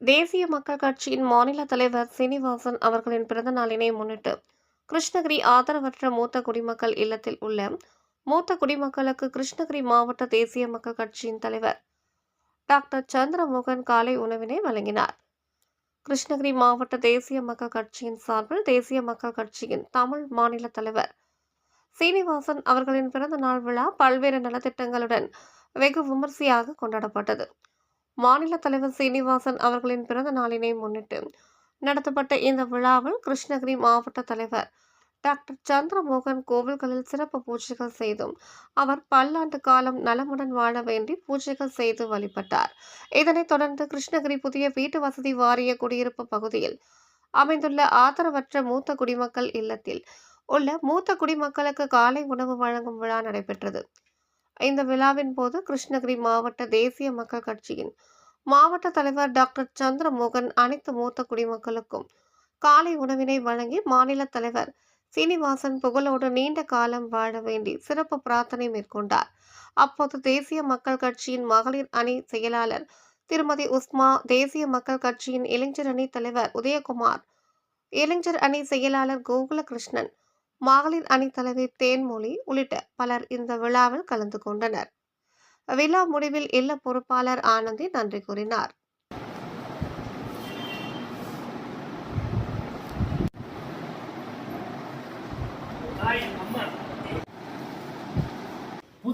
தேசிய மக்கள் கட்சியின் மாநில தலைவர் சீனிவாசன் அவர்களின் பிறந்த நாளினை முன்னிட்டு கிருஷ்ணகிரி ஆதரவற்ற மூத்த குடிமக்கள் இல்லத்தில் உள்ள மூத்த குடிமக்களுக்கு கிருஷ்ணகிரி மாவட்ட தேசிய மக்கள் கட்சியின் தலைவர் டாக்டர் சந்திரமோகன் காலை உணவினை வழங்கினார். கிருஷ்ணகிரி மாவட்ட தேசிய மக்கள் கட்சியின் சார்பில் தேசிய மக்கள் கட்சியின் தமிழ் மாநில தலைவர் சீனிவாசன் அவர்களின் பிறந்த நாள் விழா பல்வேறு நலத்திட்டங்களுடன் வெகு விமர்சையாக கொண்டாடப்பட்டது. மாநில தலைவர் சீனிவாசன் அவர்களின் பிறந்த நாளினை முன்னிட்டு நடத்தப்பட்ட இந்த விழாவில் கிருஷ்ணகிரி மாவட்ட தலைவர் டாக்டர் சந்திரமோகன் கோவில்களில் சிறப்பு பூஜைகள் செய்தும் அவர் பல்லாண்டு காலம் நலமுடன் வாழ வேண்டி பூஜைகள் செய்து வழிபட்டார். இதனைத் தொடர்ந்து கிருஷ்ணகிரி புதிய வீட்டு வசதி வாரிய குடியிருப்பு பகுதியில் அமைந்துள்ள ஆதரவற்ற மூத்த குடிமக்கள் இல்லத்தில் உள்ள மூத்த குடிமக்களுக்கு காலை உணவு வழங்கும் விழா நடைபெற்றது. இந்த விழாவின் போது கிருஷ்ணகிரி மாவட்ட தேசிய மக்கள் கட்சியின் மாவட்ட தலைவர் டாக்டர் சந்திரமோகன் அனைத்து மூத்த குடிமக்களுக்கும் காலை உணவினை வழங்கி மாநில தலைவர் சீனிவாசன் புகழோடு நீண்ட காலம் வாழ வேண்டி சிறப்பு பிரார்த்தனை மேற்கொண்டார். அப்போது தேசிய மக்கள் கட்சியின் மகளிர் அணி செயலாளர் திருமதி உஸ்மா தேசிய மக்கள் கட்சியின் இளைஞர் அணி தலைவர் உதயகுமார் இளைஞர் அணி செயலாளர் கோகுலகிருஷ்ணன் மகளிர் அணி தலைவி தேன்மொழி உள்ளிட்ட பலர் இந்த விழாவில் கலந்து கொண்டனர். விழா முடிவில் இல்ல பொறுப்பாளர் ஆனந்தி நன்றி கூறினார்.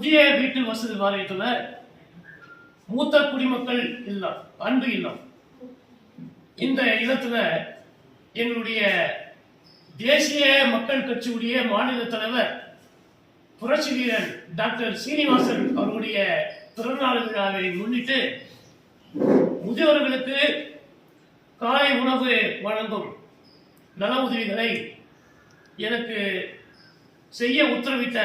புதிய வீட்டு வசதி வாரியத்தில் மூத்த குடிமக்கள் இல்லம் அன்பு இல்லம் இந்த இடத்துல எங்களுடைய தேசிய மக்கள் கட்சியுடைய மாநில தலைவர் புரட்சி வீரன் டாக்டர் சீனிவாசன் அவருடைய பிறந்தநாள் விழாவை முன்னிட்டு முதியோர்களுக்கு காலை உணவு வழங்கும் நல உதவிகளை எனக்கு செய்ய உத்தரவிட்ட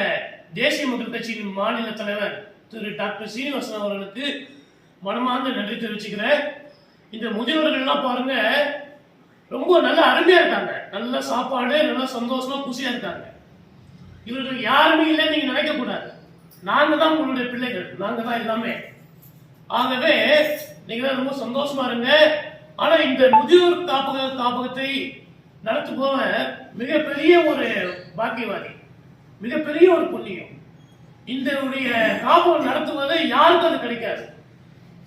தேசிய மக்கள் கட்சியின் மாநில தலைவர் திரு டாக்டர் சீனிவாசன் அவர்களுக்கு மனமார்ந்த நன்றி தெரிவிச்சுக்கிறேன். இந்த முதியவர்கள்லாம் பாருங்க ரொம்ப நல்ல அருமையா இருக்காங்க. நல்ல சாப்பாடு நல்ல சந்தோஷமா குசியா இருக்காங்க. இவர்கள் யாருமே இல்லைன்னு நீங்க நினைக்க கூடாது. நாங்க தான் உங்களுடைய பிள்ளைகள். நாங்க தான் எல்லாமே. ஆகவே நீங்க தான் ரொம்ப சந்தோஷமா இருங்க. ஆனா இந்த முதியோர் காப்பக காப்பகத்தை நடத்துபவர் மிகப்பெரிய ஒரு பாக்கியவாதி. மிகப்பெரிய ஒரு புண்ணியம். இந்த காப்பகம் நடத்துவது யாருக்கும் அது கிடைக்காது.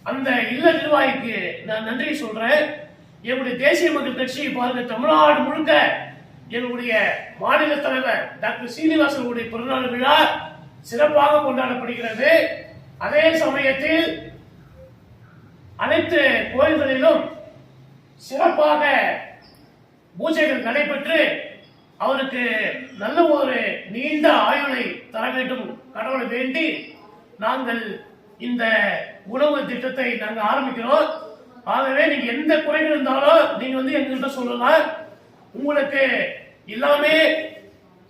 அந்த இல்ல நிர்வாகிக்கு நான் நன்றி சொல்றேன். என்னுடைய தேசிய மக்கள் கட்சி பாருங்க தமிழ்நாடு முழுக்க என்னுடைய மாநில தலைவர் டாக்டர் சீனிவாசனுடைய பிறந்தநாள் விழா சிறப்பாக கொண்டாடப்படுகிறது. அதே சமயத்தில் அனைத்து கோயில்களிலும் சிறப்பாக பூஜைகள் நடைபெற்று அவருக்கு நல்ல ஒரு நீண்ட ஆயுளை தர வேண்டும். கடவுளை வேண்டி நாங்கள் இந்த உணவு திட்டத்தை நாங்கள் ஆரம்பிக்கிறோம். ஆகவே நீங்க எந்த குறைகள் இருந்தாலும் நீங்க வந்து எங்ககிட்ட சொல்லலாம். உங்களுக்கு எல்லாமே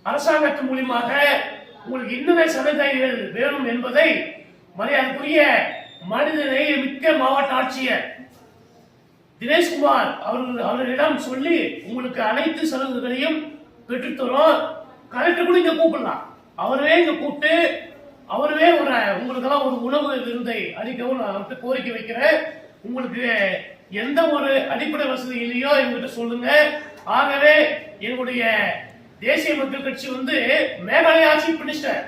அரசாங்கத்தின் மூலியமாக உங்களுக்கு என்னென்ன சலுகைகள் வேணும் என்பதை மரியாதைக்குரிய மனிதநேய மிக்க மாவட்ட ஆட்சியர் தினேஷ்குமார் அவர்கள் அவர்களிடம் சொல்லி உங்களுக்கு அனைத்து சலுகைகளையும் பெற்றுத்தரும் கலெக்டர் கூட இங்க கூப்பிடலாம். அவரே இங்க கூப்பிட்டு அவரே ஒரு உங்களுக்கெல்லாம் ஒரு உணவு விருந்தை அளிக்கவும் நான் வந்து கோரிக்கை வைக்கிறேன். உங்களுக்கு எந்த ஒரு அடிப்படை வசதி இல்லையோ எங்கிட்ட சொல்லுங்க. ஆகவே என்னுடைய தேசிய மக்கள் கட்சி வந்து மேகாலய சீஃப் மினிஸ்டர்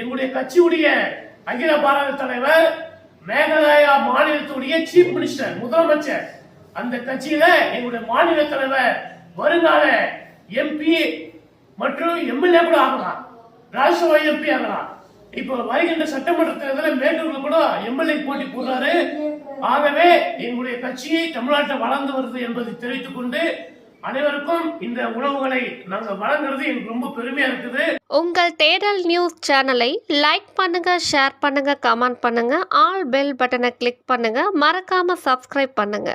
எங்களுடைய கட்சியுடைய அகில பாரத தலைவர் மேகாலயா மாநிலத்துடைய சீஃப் மினிஸ்டர் முதலமைச்சர். அந்த கட்சியில எங்களுடைய மாநில தலைவர் வருங்கால எம்பி மற்றும் எம்எல்ஏ கூட ஆகலாம். ராஜ்யசபா எம்பி ஆகலாம். இப்போ வருகின்ற சட்டமன்ற தேர்தலில் மேட்டூர்ல கூட எம்எல்ஏ போட்டி போடுறாரு. ஆகவே எங்களுடைய கட்சி தமிழ்நாட்டில் வளர்ந்து வருது என்பதை தெரிவித்துக் கொண்டு அனைவருக்கும் இந்த உணவுகளை நாங்கள் வழங்குறது எனக்கு ரொம்ப பெருமையா இருக்குது. உங்கள் தேடல் நியூஸ் சேனலை லைக் பண்ணுங்க ஷேர் பண்ணுங்க கமெண்ட் பண்ணுங்க ஆல் பெல் பட்டனை கிளிக் பண்ணுங்க மறக்காம சப்ஸ்கிரைப் பண்ணுங்க.